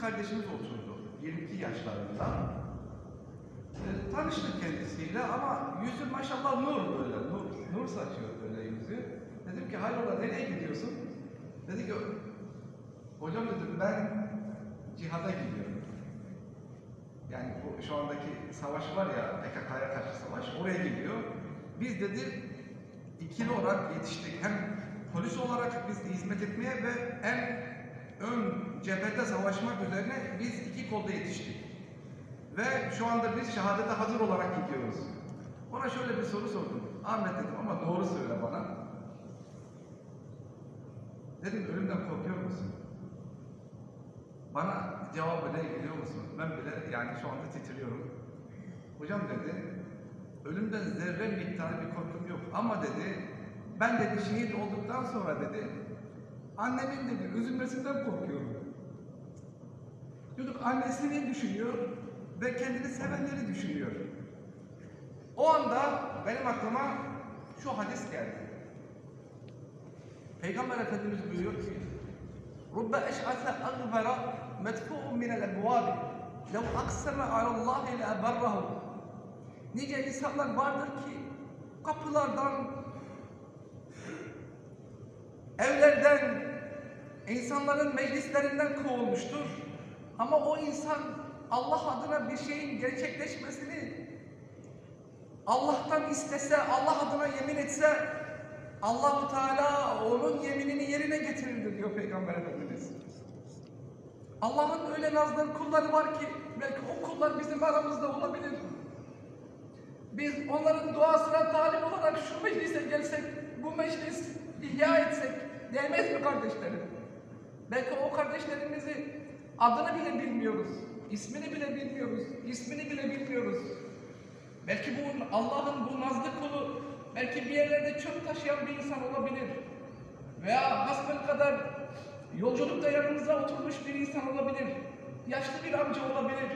kardeşimiz oturdu. 22 yaşlarında. Ee, tanıştık kendisiyle ama yüzü maşallah nur böyle, nur, nur saçıyor böyle yüzü. Dedim ki hayrola nereye gidiyorsun? Dedi ki hocam dedim ben cihada gidiyorum. Yani bu şu andaki savaş var ya PKK'ya karşı savaş oraya gidiyor. Biz dedi ikili olarak yetiştik. Hem polis olarak biz hizmet etmeye ve en ön cephede savaşmak üzerine biz iki kolda yetiştik. Ve şu anda biz şehadete hazır olarak gidiyoruz. Ona şöyle bir soru sordum. Ahmet dedim ama doğru söyle bana. Dedim ölümden korkuyor musun? Bana cevabı ne biliyor musun? Ben bile yani şu anda titriyorum. Hocam dedi, ölümden zerre miktarı bir korkum yok. Ama dedi, ben dedi şehit olduktan sonra dedi, annemin dedi üzülmesinden korkuyorum. Çocuk annesini düşünüyor ve kendini sevenleri düşünüyor. O anda benim aklıma şu hadis geldi. Peygamber Efendimiz buyuruyor ki رب أشعث أغبر مدفوع من الأبواب لو أقسم على الله لأبره Nice insanlar vardır ki kapılardan, evlerden, insanların meclislerinden kovulmuştur. Ama o insan Allah adına bir şeyin gerçekleşmesini Allah'tan istese, Allah adına yemin etse Allahu Teala onun yeminini yerine getirir diyor Peygamber Efendimiz. Allah'ın öyle nazlı kulları var ki belki o kullar bizim aramızda olabilir. Biz onların duasına talip olarak şu meclise gelsek, bu meclis ihya etsek değmez mi kardeşlerim? Belki o kardeşlerimizi adını bile bilmiyoruz, ismini bile bilmiyoruz, ismini bile bilmiyoruz. Belki bu Allah'ın bu nazlı kulu belki bir yerlerde çöp taşıyan bir insan olabilir. Veya hasbel kadar yolculukta yanımıza oturmuş bir insan olabilir. Yaşlı bir amca olabilir.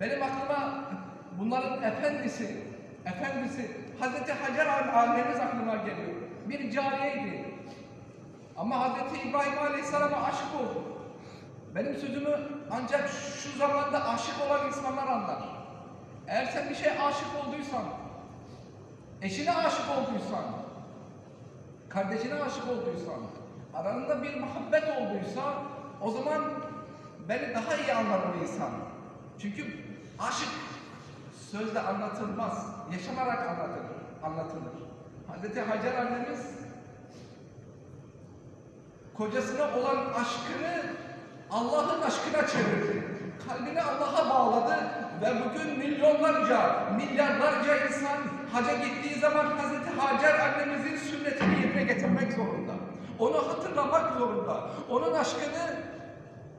Benim aklıma bunların efendisi, efendisi Hazreti Hacer annemiz aklıma geliyor. Bir cariyeydi. Ama Hazreti İbrahim Aleyhisselam'a aşık oldu. Benim sözümü ancak şu zamanda aşık olan insanlar anlar. Eğer sen bir şeye aşık olduysan, eşine aşık olduysan, kardeşine aşık olduysan, aranında bir muhabbet olduysa o zaman beni daha iyi anlar o insan. Çünkü aşık sözle anlatılmaz, yaşanarak anlatılır. anlatılır. Hazreti Hacer annemiz kocasına olan aşkını Allah'ın aşkına çevirdi. Kalbini Allah'a bağladı ve bugün milyonlarca, milyarlarca insan haca gittiği zaman Hazreti Hacer annemizin sünnetini yerine getirmek zorunda. Onu hatırlamak zorunda. Onun aşkını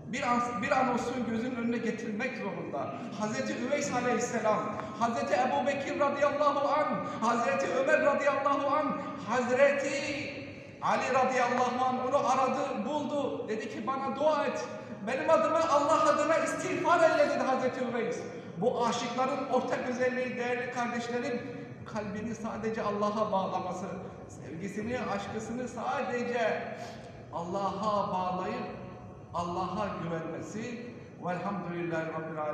bir an, bir an olsun gözünün önüne getirmek zorunda. Hazreti Üveys aleyhisselam, Hazreti Ebu Bekir radıyallahu an, Hazreti Ömer radıyallahu an, Hazreti Ali radıyallahu anh onu aradı, buldu. Dedi ki bana dua et. Benim adıma Allah adına istiğfar eyle dedi Hazreti Üveys. Bu aşıkların ortak özelliği değerli kardeşlerim kalbini sadece Allah'a bağlaması, sevgisini, aşkısını sadece Allah'a bağlayıp Allah'a güvenmesi. Velhamdülillahi Rabbil Alemin.